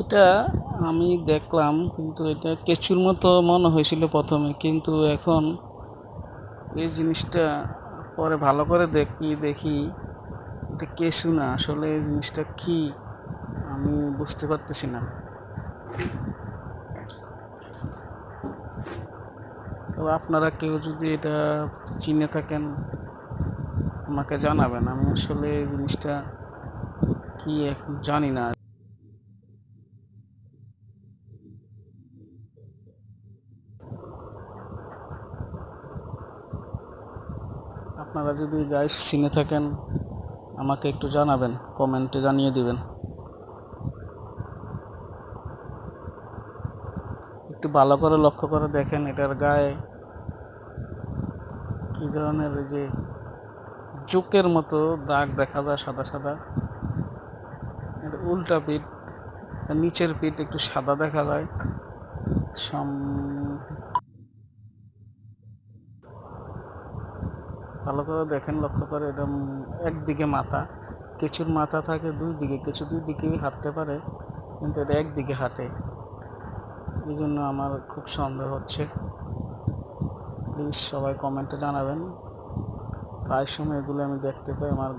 এটা আমি দেখলাম, কিন্তু এটা কেঁচুর মতো মনে হয়েছিল প্রথমে। কিন্তু এখন এই জিনিসটা পরে ভালো করে দেখি দেখি এটা কেঁচু না, আসলে এই জিনিসটা কি? আমি বুঝতে পারতেছি না। তো আপনারা কেউ যদি এটা চিনে থাকেন, আমাকে জানাবেন। আমি আসলে এই জিনিসটা কি এখন জানি না। আপনারা যদি গাইস চিনে থাকেন, আমাকে একটু জানাবেন, কমেন্টে জানিয়ে দিবেন। একটু ভালো করে লক্ষ্য করে দেখেন এটার গায়ে কি ধরনের যে জোকের মতো দাগ দেখা যায় সাদা সাদা। উল্টা পিঠ নিচের পিঠ একটু সাদা দেখা যায়। সম ভালো করে দেখেন, লক্ষ্য করে এরকম একদিকে মাথা, কিছুর মাথা থাকে দুই দিকে, কিছু দুই দিকেই হাঁটতে পারে, কিন্তু এটা একদিকে হাঁটে। এই জন্য আমার খুব সন্দেহ হচ্ছে। প্লিজ সবাই কমেন্টে জানাবেন। প্রায় সময় এগুলো আমি দেখতে পাই, আমার